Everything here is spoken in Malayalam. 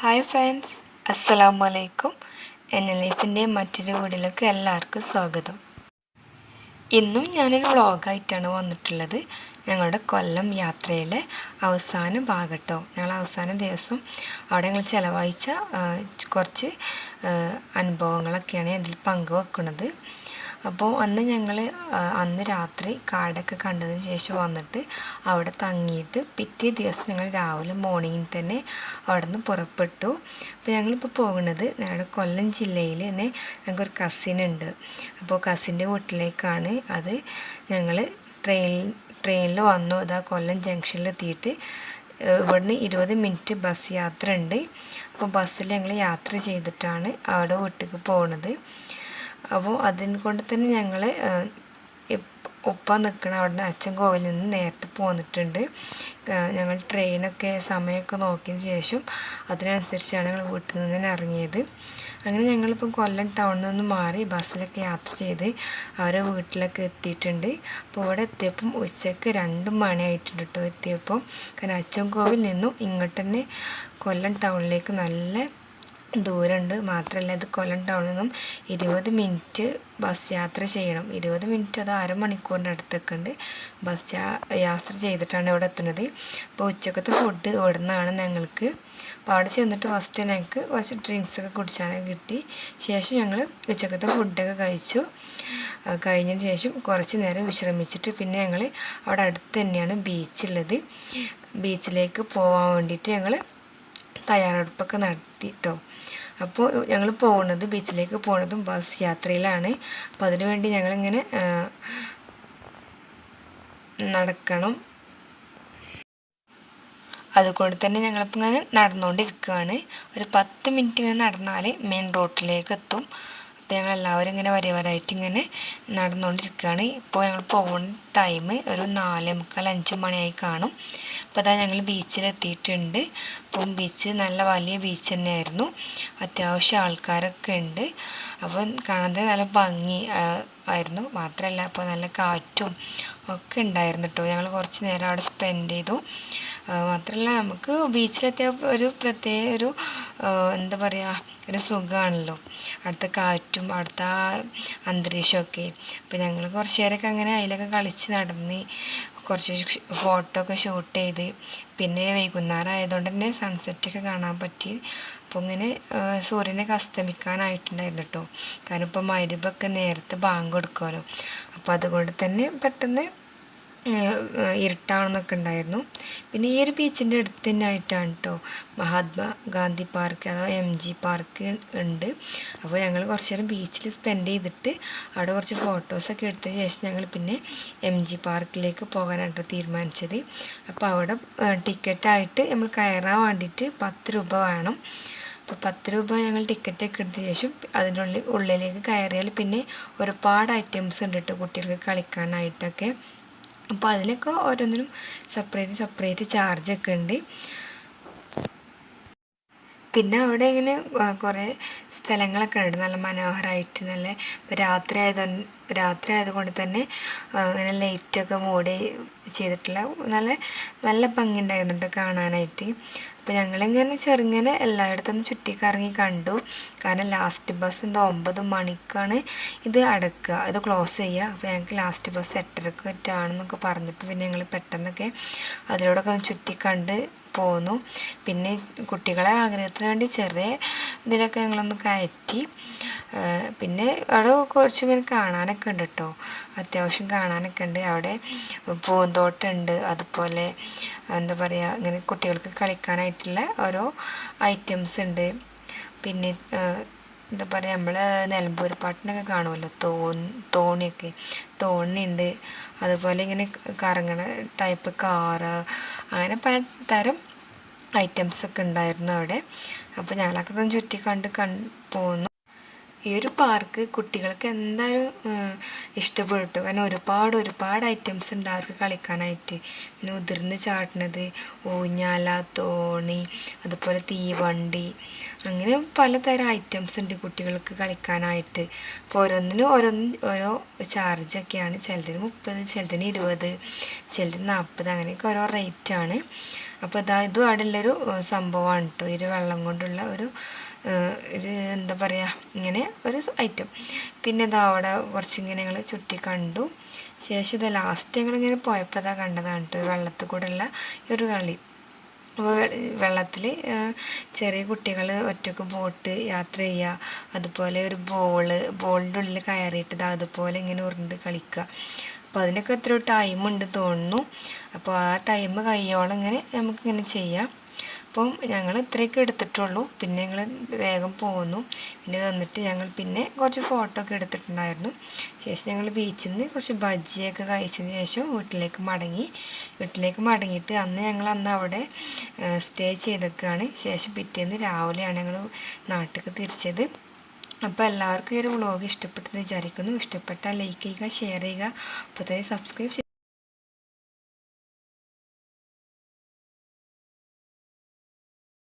ഹായ് ഫ്രണ്ട്സ് അസ്സലാമു അലൈക്കും എൻ ലൈഫിന്റെ മറ്റൊരു വീടിലേക്ക് എല്ലാവർക്കും സ്വാഗതം. ഇന്നും ഞാനൊരു വ്ളോഗായിട്ടാണ് വന്നിട്ടുള്ളത്. ഞങ്ങളുടെ കൊല്ലം യാത്രയിലെ അവസാന ഭാഗട്ടോ. ഞങ്ങൾ അവസാന ദിവസം അവിടെ ഞങ്ങൾ ചിലവഴിച്ച കുറച്ച് അനുഭവങ്ങളൊക്കെയാണ് അതിൽ പങ്കുവെക്കുന്നത്. അപ്പോൾ അന്ന് ഞങ്ങൾ അന്ന് രാത്രി കാടൊക്കെ കണ്ടതിന് ശേഷം വന്നിട്ട് അവിടെ തങ്ങിയിട്ട് പിറ്റേ ദിവസം ഞങ്ങൾ രാവിലെ മോർണിംഗിൽ തന്നെ അവിടെ നിന്ന് പുറപ്പെട്ടു. അപ്പോൾ ഞങ്ങളിപ്പോൾ പോകുന്നത് ഞങ്ങളുടെ കൊല്ലം ജില്ലയിൽ തന്നെ ഞങ്ങൾക്കൊരു കസിൻ ഉണ്ട്. അപ്പോൾ കസിന്റെ വീട്ടിലേക്കാണ് അത് ഞങ്ങൾ ട്രെയിൻ ട്രെയിനിൽ വന്നു. ഇതാ കൊല്ലം ജംഗ്ഷനിൽ എത്തിയിട്ട് ഇവിടുന്ന് ഇരുപത് മിനിറ്റ് ബസ് യാത്ര ഉണ്ട് അപ്പോൾ ബസ്സിൽ ഞങ്ങൾ യാത്ര ചെയ്തിട്ടാണ് അവിടെ വീട്ടിലേക്ക് പോകുന്നത് അപ്പോൾ അതിനെ കൊണ്ട് തന്നെ ഞങ്ങൾ ഒപ്പം നിൽക്കണ അവിടുന്ന് അച്ഛൻ കോവിലിൽ നിന്ന് നേരത്തെ പോന്നിട്ടുണ്ട്. ഞങ്ങൾ ട്രെയിനൊക്കെ സമയമൊക്കെ നോക്കിയതിന് ശേഷം അതിനനുസരിച്ചാണ് ഞങ്ങൾ വീട്ടിൽ നിന്ന് തന്നെ ഇറങ്ങിയത്. അങ്ങനെ ഞങ്ങളിപ്പം കൊല്ലം ടൗണിൽ നിന്ന് മാറി ബസ്സിലൊക്കെ യാത്ര ചെയ്ത് അവരെ വീട്ടിലൊക്കെ എത്തിയിട്ടുണ്ട്. അപ്പോൾ ഇവിടെ എത്തിയപ്പം ഉച്ചയ്ക്ക് രണ്ട് മണിയായിട്ടുണ്ട് കേട്ടോ എത്തിയപ്പം. കാരണം അച്ഛൻ കോവിൽ നിന്നും ഇങ്ങോട്ട് തന്നെ കൊല്ലം ടൗണിലേക്ക് നല്ല ദൂരമുണ്ട്. മാത്രമല്ല ഇത് കൊല്ലം ടൗണിൽ നിന്നും ഇരുപത് മിനിറ്റ് ബസ് യാത്ര ചെയ്യണം. ഇരുപത് മിനിറ്റ് അത് അരമണിക്കൂറിന്റെ അടുത്തൊക്കെ ഉണ്ട് ബസ് യാത്ര ചെയ്തിട്ടാണ് ഇവിടെ എത്തുന്നത്. അപ്പോൾ ഉച്ചക്കത്തെ ഫുഡ് ഇവിടെ നിന്നാണ് ഞങ്ങൾക്ക്. അപ്പോൾ അവിടെ ചെന്നിട്ട് ഫസ്റ്റ് ഞങ്ങൾക്ക് കുറച്ച് ഡ്രിങ്ക്സൊക്കെ കുടിച്ചാനൊക്കെ കിട്ടി. ശേഷം ഞങ്ങൾ ഉച്ചക്കത്തെ ഫുഡൊക്കെ കഴിച്ചു. കഴിഞ്ഞതിന് ശേഷം കുറച്ച് നേരം വിശ്രമിച്ചിട്ട് പിന്നെ ഞങ്ങൾ അവിടെ അടുത്ത് തന്നെയാണ് ബീച്ചുള്ളത് ബീച്ചിലേക്ക് പോകാൻ വേണ്ടിയിട്ട് ഞങ്ങൾ തയ്യാറെടുപ്പൊക്കെ നടത്തി കേട്ടോ അപ്പോൾ ഞങ്ങൾ പോകുന്നത് ബീച്ചിലേക്ക് പോകുന്നതും ബസ് യാത്രയിലാണ്. അപ്പോൾ അതിനു വേണ്ടി ഞങ്ങളിങ്ങനെ നടക്കണം. അതുകൊണ്ട് തന്നെ ഞങ്ങളിപ്പോൾ ഇങ്ങനെ നടന്നുകൊണ്ടിരിക്കുകയാണ് ഒരു പത്ത് മിനിറ്റ് ഇങ്ങനെ നടന്നാൽ മെയിൻ റോഡിലേക്ക് എത്തും അപ്പോൾ ഞങ്ങൾ എല്ലാവരും ഇങ്ങനെ വരെ വരായിട്ട് ഇങ്ങനെ നടന്നുകൊണ്ടിരിക്കുകയാണ് ഇപ്പോൾ ഞങ്ങൾ പോകുന്ന ടൈം ഒരു നാല് മുക്കാൽ അഞ്ച് മണിയായി കാണും. അപ്പോൾ അതാ ഞങ്ങൾ ബീച്ചിലെത്തിയിട്ടുണ്ട്. അപ്പം ബീച്ച് നല്ല വലിയ ബീച്ച് തന്നെയായിരുന്നു. അത്യാവശ്യം ആൾക്കാരൊക്കെ ഉണ്ട്. അപ്പം കാണാൻ തന്നെ നല്ല ഭംഗി ആയിരുന്നു. മാത്രമല്ല അപ്പോൾ നല്ല കാറ്റും ഒക്കെ ഉണ്ടായിരുന്നു കേട്ടോ ഞങ്ങൾ കുറച്ച് നേരം അവിടെ സ്പെൻഡ് ചെയ്തു. മാത്രമല്ല നമുക്ക് ബീച്ചിലെത്തിയ ഒരു പ്രത്യേക ഒരു എന്താ പറയുക ഒരു സുഖമാണല്ലോ അവിടുത്തെ കാറ്റും അവിടുത്തെ ആ അന്തരീക്ഷമൊക്കെ. അപ്പോൾ ഞങ്ങൾ കുറച്ച് നേരമൊക്കെ അങ്ങനെ അതിലൊക്കെ കളിച്ച് നടന്ന് കുറച്ച് ഫോട്ടോ ഒക്കെ ഷൂട്ട് ചെയ്ത് പിന്നെ വൈകുന്നേരം ആയതുകൊണ്ട് തന്നെ സൺസെറ്റൊക്കെ കാണാൻ പറ്റി. അപ്പോൾ ഇങ്ങനെ സൂര്യനെ അസ്തമിക്കാനായിട്ടുണ്ടായിരുന്നു കേട്ടോ കാരണം ഇപ്പോൾ മരുഭൊക്കെ നേരത്തെ ബാങ്ക് കൊടുക്കുമല്ലോ അപ്പോൾ അതുകൊണ്ട് തന്നെ പെട്ടെന്ന് ഇരുട്ടാവണമെന്നൊക്കെ ഉണ്ടായിരുന്നു. പിന്നെ ഈ ഒരു ബീച്ചിന്റെ അടുത്ത് തന്നെ ആയിട്ടാണ് കേട്ടോ മഹാത്മാ ഗാന്ധി പാർക്ക് അഥവാ എം ജി പാർക്ക് ഉണ്ട്. അപ്പോൾ ഞങ്ങൾ കുറച്ച് നേരം ബീച്ചിൽ സ്പെൻഡ് ചെയ്തിട്ട് അവിടെ കുറച്ച് ഫോട്ടോസൊക്കെ എടുത്തതിന് ശേഷം ഞങ്ങൾ പിന്നെ എം ജി പാർക്കിലേക്ക് പോകാനായിട്ട് തീരുമാനിച്ചത്. അപ്പോൾ അവിടെ ടിക്കറ്റായിട്ട് നമ്മൾ കയറാൻ വേണ്ടിയിട്ട് പത്ത് രൂപ വേണം. അപ്പോൾ പത്ത് രൂപ ഞങ്ങൾ ടിക്കറ്റൊക്കെ എടുത്ത ശേഷം അതിന്റെ ഉള്ളിൽ ഉള്ളിലേക്ക് കയറിയാൽ പിന്നെ ഒരുപാട് ഐറ്റംസ് ഉണ്ട് കേട്ടോ കുട്ടികൾക്ക് കളിക്കാനായിട്ടൊക്കെ. അപ്പോൾ അതിനൊക്കെ ഓരോന്നിനും സെപ്പറേറ്റ് സെപ്പറേറ്റ് ചാർജൊക്കെ ഉണ്ട്. പിന്നെ അവിടെ ഇങ്ങനെ കുറേ സ്ഥലങ്ങളൊക്കെ ഉണ്ട്. നല്ല മനോഹരമായിട്ട് നല്ല രാത്രി ആയത് രാത്രി ആയതുകൊണ്ട് തന്നെ അങ്ങനെ ലൈറ്റൊക്കെ മൂടി ചെയ്തിട്ടുള്ള നല്ല നല്ല ഭംഗി ഉണ്ടായിരുന്നു കാണാനായിട്ട്. അപ്പോൾ ഞങ്ങളിങ്ങനെ ചെറുങ്ങനെ എല്ലായിടത്തും ഒന്ന് ചുറ്റിക്കറങ്ങി കണ്ടു. കാരണം ലാസ്റ്റ് ബസ് എന്തോ ഒമ്പത് മണിക്കാണ് ഇത് അടക്കുക ഇത് ക്ലോസ് ചെയ്യുക. അപ്പോൾ ഞങ്ങൾക്ക് ലാസ്റ്റ് ബസ് എട്ടരക്ക് ആണെന്നൊക്കെ പറഞ്ഞപ്പോൾ പിന്നെ ഞങ്ങൾ പെട്ടെന്നൊക്കെ അതിലൂടെയൊക്കെ ഒന്ന് ചുറ്റിക്കണ്ട് പോന്നു. പിന്നെ കുട്ടികളെ ആഗ്രഹത്തിന് വേണ്ടി ചെറിയ ഇതിലൊക്കെ ഞങ്ങളൊന്ന് കയറ്റി. പിന്നെ അവിടെ കുറച്ചിങ്ങനെ കാണാനൊക്കെ ഉണ്ട് കേട്ടോ അത്യാവശ്യം കാണാനൊക്കെ ഉണ്ട്. അവിടെ പൂന്തോട്ടമുണ്ട്. അതുപോലെ എന്താ പറയുക ഇങ്ങനെ കുട്ടികൾക്ക് കളിക്കാനായിട്ടുള്ള ഓരോ ഐറ്റംസ് ഉണ്ട്. പിന്നെ എന്താ പറയുക നമ്മൾ നിലമ്പൂർ പാട്ടിനൊക്കെ കാണുമല്ലോ തോൺ തോണിയൊക്കെ. തോണിയുണ്ട്. അതുപോലെ ഇങ്ങനെ കറങ്ങണ ടൈപ്പ് കാറ് അങ്ങനെ പല തരം ഐറ്റംസ് ഒക്കെ ഉണ്ടായിരുന്നു അവിടെ. അപ്പോൾ ഞങ്ങളൊക്കെ ഒന്ന് ചുറ്റി കണ്ട് കൺ പോന്നു. ഈ ഒരു പാർക്ക് കുട്ടികൾക്ക് എന്തായാലും ഇഷ്ടപ്പെട്ടു. കാരണം ഒരുപാട് ഒരുപാട് ഐറ്റംസ് ഉണ്ട് അവർക്ക് കളിക്കാനായിട്ട്. പിന്നെ ഉതിർന്ന് ചാടുന്നത് ഊഞ്ഞാല തോണി അതുപോലെ തീവണ്ടി അങ്ങനെ പലതരം ഐറ്റംസ് ഉണ്ട് കുട്ടികൾക്ക് കളിക്കാനായിട്ട്. അപ്പോൾ ഓരോന്നിനും ഓരോന്ന് ഓരോ ചാർജൊക്കെയാണ് ചിലതിന് മുപ്പത് ചിലതിന് ഇരുപത് ചിലതിന് നാൽപ്പത് അങ്ങനെയൊക്കെ ഓരോ റേറ്റാണ് അപ്പോൾ ഇതും അവിടെ ഉള്ളൊരു സംഭവമാണ് കേട്ടോ ഒരു വെള്ളം കൊണ്ടുള്ള ഒരു ഒരു എന്താ പറയുക ഇങ്ങനെ ഒരു ഐറ്റം പിന്നെ ഇതാ അവിടെ കുറച്ചിങ്ങനെ ഞങ്ങൾ ചുറ്റി കണ്ടു. ശേഷം ഇത് ലാസ്റ്റ് ഞങ്ങളിങ്ങനെ പോയപ്പോൾ ഇതാ കണ്ടതാണ് കേട്ടോ വെള്ളത്തിൽ കൂടെയുള്ള ഒരു കളി. വെള്ളത്തിൽ ചെറിയ കുട്ടികൾ ഒറ്റയ്ക്ക് ബോട്ട് യാത്ര ചെയ്യുക അതുപോലെ ഒരു ബോൾ ബോളിന്റെ ഉള്ളിൽ കയറിയിട്ട് ഇതാ അതുപോലെ ഇങ്ങനെ ഉരുണ്ട് കളിക്കുക അപ്പോൾ അതിനൊക്കെ എത്രയോ ടൈം ഉണ്ട് തോന്നുന്നു. അപ്പോൾ ആ ടൈം കഴിയോളം ഇങ്ങനെ നമുക്കിങ്ങനെ ചെയ്യാം. അപ്പം ഞങ്ങൾ ഇത്രയൊക്കെ എടുത്തിട്ടുള്ളൂ. പിന്നെ ഞങ്ങൾ വേഗം പോന്നു പിന്നെ വന്നിട്ട് ഞങ്ങൾ പിന്നെ കുറച്ച് ഫോട്ടോ ഒക്കെ എടുത്തിട്ടുണ്ടായിരുന്നു. ശേഷം ഞങ്ങൾ ബീച്ചിൽ നിന്ന് കുറച്ച് ബജ്ജിയൊക്കെ കഴിച്ചതിന് ശേഷം വീട്ടിലേക്ക് മടങ്ങി. വീട്ടിലേക്ക് മടങ്ങിയിട്ട് അന്ന് ഞങ്ങൾ അന്ന് അവിടെ സ്റ്റേ ചെയ്തൊക്കെയാണ് ശേഷം പിറ്റേന്ന് രാവിലെയാണ് ഞങ്ങൾ നാട്ടിലേക്ക് തിരിച്ചത്. അപ്പോൾ എല്ലാവർക്കും ഈ ഒരു വ്ളോഗ് ഇഷ്ടപ്പെട്ടെന്ന് വിചാരിക്കുന്നു. ഇഷ്ടപ്പെട്ടാൽ ലൈക്ക് ചെയ്യുക ഷെയർ ചെയ്യുക. അപ്പോൾ തന്നെ സബ്സ്ക്രൈബ്